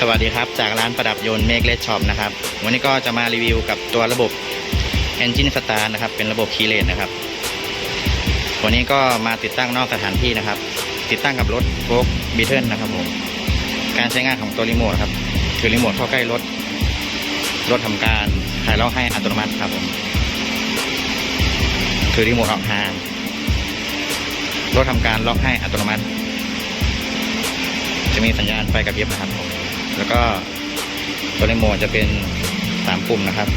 สวัสดีครับจากร้านประดับยนต์เมกเลสช็อปนะครับวันนี้ก็จะมารีวิวกับตัวระบบ Engine Start นะครับ เป็นระบบคีเลนนะครับวันนี้ก็มาติดตั้งนอกสถานที่นะครับ ติดตั้งกับรถโฟกบีเทิลนะครับผมการใช้งานของตัวรีโมทครับคือรีโมทเข้าใกล้รถ รถทำการคลายล็อกให้อัตโนมัติครับผมคือรีโมทออกห่างรถทำการล็อกให้อัตโนมัติ จะมีสัญญาณไฟกระพริบนะครับผม แล้วก็ตัวรีโมทจะเป็นสามปุ่มนะครับ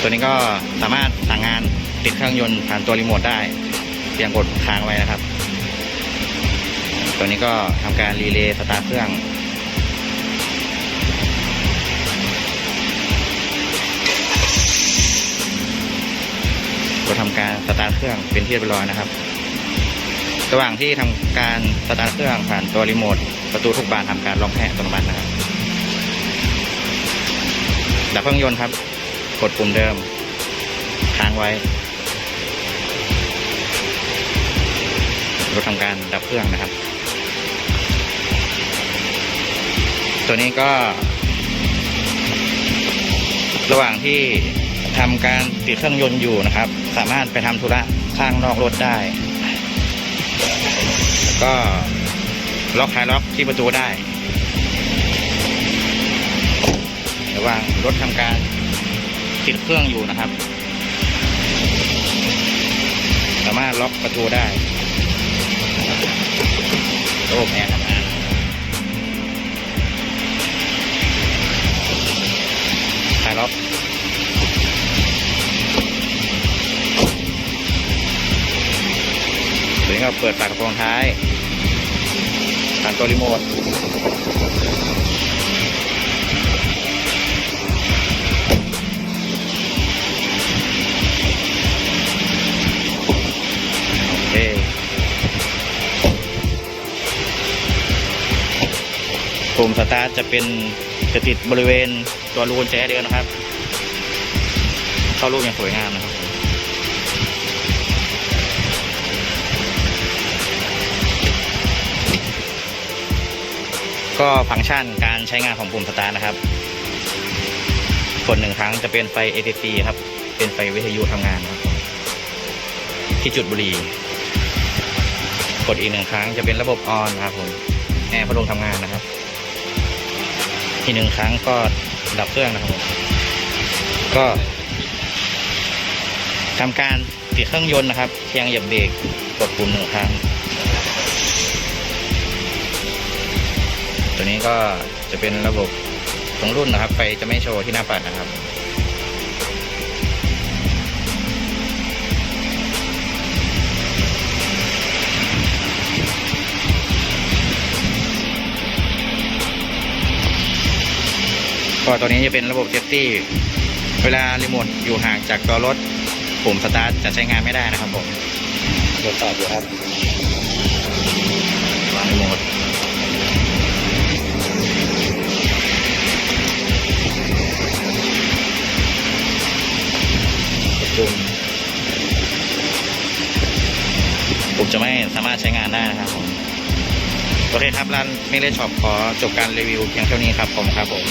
ตัวนี้ก็สามารถสั่งงานติดเครื่องยนต์ผ่านตัวรีโมทได้เพียงกดค้างไว้นะครับ ตัวนี้ก็ทำการรีเลย์สตาร์ทเครื่องก็ทำการสตาร์ทเครื่องเป็นที่เรียบร้อยนะครับ ระหว่างที่ทำการสตาร์ทเครื่องผ่านตัวรีโมทประตูทุกบานทำการล็อกให้อัตโนมัตินะครับดับเครื่องยนต์ครับ กดปุ่มเดิม ค้างไว้รถทำการดับเครื่องนะครับ ตัวนี้ก็ ระหว่างที่ทำการติดเครื่องยนต์อยู่นะครับ สามารถไปทำธุระข้างนอกรถได้ ก็ล็อกคลายล็อกที่ประตูได้ระหว่างรถทำการติดเครื่องอยู่นะครับ สามารถล็อกประตูได้โอ้แอร์ทำง ก็เปิดฝากระโปรงท้ายผ่านตัวรีโมทปุ่มสตาร์ทจะเป็นจะติดบริเวณตัวรูกุญแจเดียวนะครับ เข้ารูปอย่างสวยงามนะครับ ก็ฟังก์ชันการใช้งานของปุ่มสตาร์นะครับ กดหนึ่งครั้งจะเป็นไฟ ATC ครับ เป็นไฟวิทยุทำงานครับ ที่จุดบุหรี่ กดอีกหนึ่งครั้งจะเป็นระบบออนครับผมแอร์พัดลมทำงานนะครับทีกหนึ่งครั้งก็ดับเครื่องนะครับผมก็ทำการติดเครื่องยนต์นะครับเพียงเหยียบเบรกกดปุ่มหนึ่งครั้ง ตัวนี้ก็จะเป็นระบบของรุ่นนะครับ ไฟจะไม่โชว์ที่หน้าปัดนะครับก็ตัวนี้จะเป็นระบบเซฟตี้ เวลารีโมทอยู่ห่างจากตัวรถปุ่มสตาร์ทจะใช้งานไม่ได้นะครับผมตรวจสอบอยู่ครับรีโมท ผมปุ่มจะไม่สามารถใช้งานได้นะครับผมโอเคครับร้านไม่ได้ช็อปขอจบการรีวิวเพียงเท่านี้ครับผมครับผม